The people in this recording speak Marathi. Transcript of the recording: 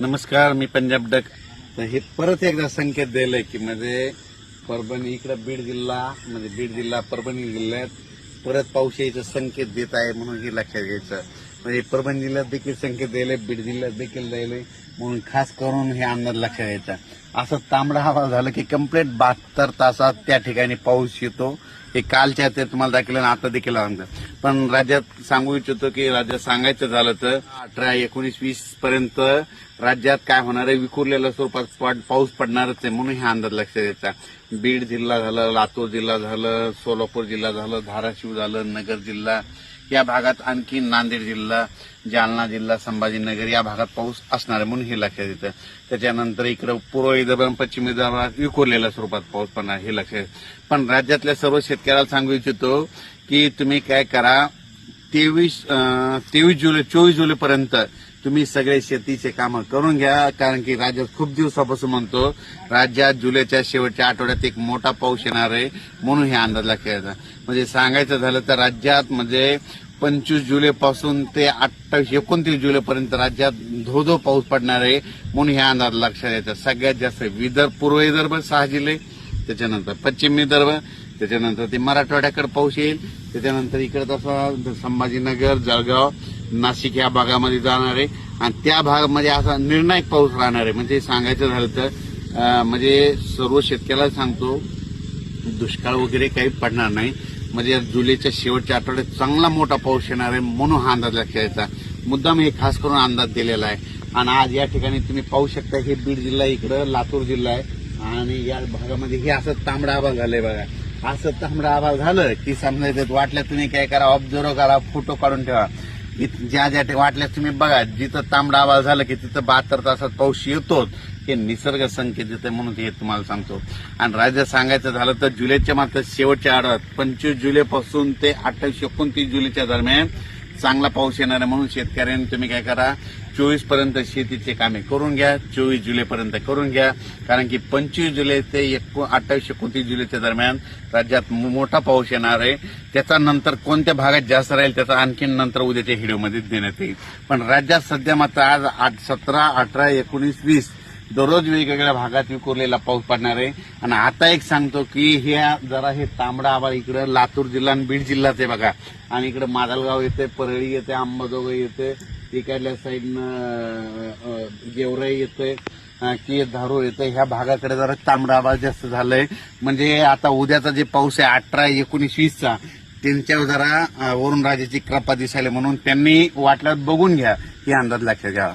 नमस्कार मी पंजाब डक. तर हे परत एकदा संकेत दिलंय की म्हणजे परभणी इकडं बीड जिल्हा म्हणजे बीड जिल्हा परभणी जिल्ह्यात परत पाऊस यायचा संकेत देत आहे म्हणून हे लक्षात घ्यायचं. म्हणजे परभणी जिल्ह्यात देखील संकेत द्यायले बीड जिल्ह्यात देखील द्यायले म्हणून खास करून हे अंदाज लक्षात घ्यायचा असं तांबडा हवा झालं की कंप्लीट बहात्तर तासात त्या ठिकाणी पाऊस येतो. हे कालच्या ते तुम्हाला दाखवलं आणि आता देखील आणतं पण राज्यात सांगू इच्छितो की राज्यात सांगायचं झालं तर अठरा एकोणीस वीस पर्यंत राज्यात काय होणार आहे? विखुरलेल्या स्वरूपात पाऊस पडणारच आहे म्हणून हे अंदाज लक्षात द्यायचा. बीड जिल्हा झालं लातूर जिल्हा झालं सोलापूर जिल्हा झालं धाराशिव झालं नगर जिल्हा या भागात आणखी नांदेड जिल्हा जालना जिल्हा संभाजीनगर या भागात पाऊस असणार आहे म्हणून हे लक्षात येतं. त्याच्यानंतर इकडं पूर्व विदर्भ पश्चिम विदर्भात विखुरलेल्या स्वरूपात पाऊस पडणार हे लक्षात पण राज्यातल्या सर्व शेतकऱ्याला सांगू इच्छितो की तुम्ही काय करा तेवीस तेवीस जुलै चोवीस जुलैपर्यंत तुम्ही सगळे शेतीचे कामं करून घ्या कारण की राज्यात खूप दिवसापासून म्हणतो राज्यात जुलैच्या शेवटच्या आठवड्यात एक मोठा पाऊस येणार आहे म्हणून हे अंदाज लक्षात येतात म्हणजे सांगायचं झालं तर राज्यात म्हणजे पंचवीस जुलैपासून ते अठ्ठावीस एकोणतीस जुलैपर्यंत राज्यात धो धो पाऊस पडणार आहे म्हणून ह्या अंदाज लक्षात येतात सगळ्यात जास्त विदर्भ पूर्व विदर्भ सहा जिल्हे त्याच्यानंतर पश्चिम विदर्भ त्याच्यानंतर ते मराठवाड्याकडे पाऊस येईल त्याच्यानंतर इकडे तसं संभाजीनगर जळगाव नाशिक या भागामध्ये जाणार आहे. आणि त्या भागामध्ये असा निर्णायक पाऊस राहणार आहे. म्हणजे सांगायचं झालं तर म्हणजे सर्व शेतकऱ्याला सांगतो दुष्काळ वगैरे काही पडणार नाही. म्हणजे जुलैच्या शेवटच्या आठवड्यात चांगला मोठा पाऊस येणार आहे म्हणून हा अंदाज लक्षात यायचा मुद्दाम हे खास करून अंदाज दिलेला आहे. आणि आज या ठिकाणी तुम्ही पाहू शकता हे बीड जिल्हा इकडं लातूर जिल्हा आहे. आणि या भागामध्ये हे असं तांबडा आभाळ झालंय बघा. असं तांबडा आभाळ झालं की समजायचं वाटलं तुम्ही काय करा ऑब्झर्व करा फोटो काढून ठेवा. ज्या ज्या ठिकाणी वाटल्यास तुम्ही बघा जिथं तांबडा आवाज झाला की तिथं बहात्तर तासात पाऊस येतोच. हे निसर्ग संकेत येते म्हणून हे तुम्हाला सांगतो. आणि राज्यात सांगायचं झालं तर जुलैच्या मात्र शेवटच्या आठवड्यात पंचवीस जुलैपासून ते अठ्ठावीस एकोणतीस जुलैच्या दरम्यान चांगला पाऊस येणार आहे म्हणून शेतकऱ्यांनी तुम्ही काय करा चोवीसपर्यंत शेतीचे कामे करून घ्या चोवीस जुलैपर्यंत करून घ्या. कारण की पंचवीस जुलै ते अठ्ठावीस एकोणतीस जुलैच्या दरम्यान राज्यात मोठा पाऊस येणार आहे. त्याचा नंतर कोणत्या भागात जास्त राहील त्याचा आणखीन नंतर उद्याच्या व्हिडिओमध्ये देण्यात येईल. पण राज्यात सध्या मात्र आज आठ सतरा अठरा एकोणीस वीस दररोज वेगवेगळ्या भागात विखुरलेला पाऊस पडणार आहे. आणि आता एक सांगतो की ह्या जरा हे तांबडा आभाळ इकडं लातूर जिल्हा आणि बीड जिल्ह्यात आहे बघा. आणि इकडं मादलगाव येते परळी येते अंबाजोगाई येते. इकडल्या साईडनं गेवराई येते की धारू येते. ह्या भागाकडे जरा तांबडा आभाळ जास्त झालंय. म्हणजे आता उद्याचा जे पाऊस आहे अठरा एकोणीस वीसचा त्यांच्यावर जरा वरुणराजाची वरुण राजाची कृपा दिसायला म्हणून त्यांनी वाटल्यात बघून घ्या. हे अंदाज लक्षात घ्यावा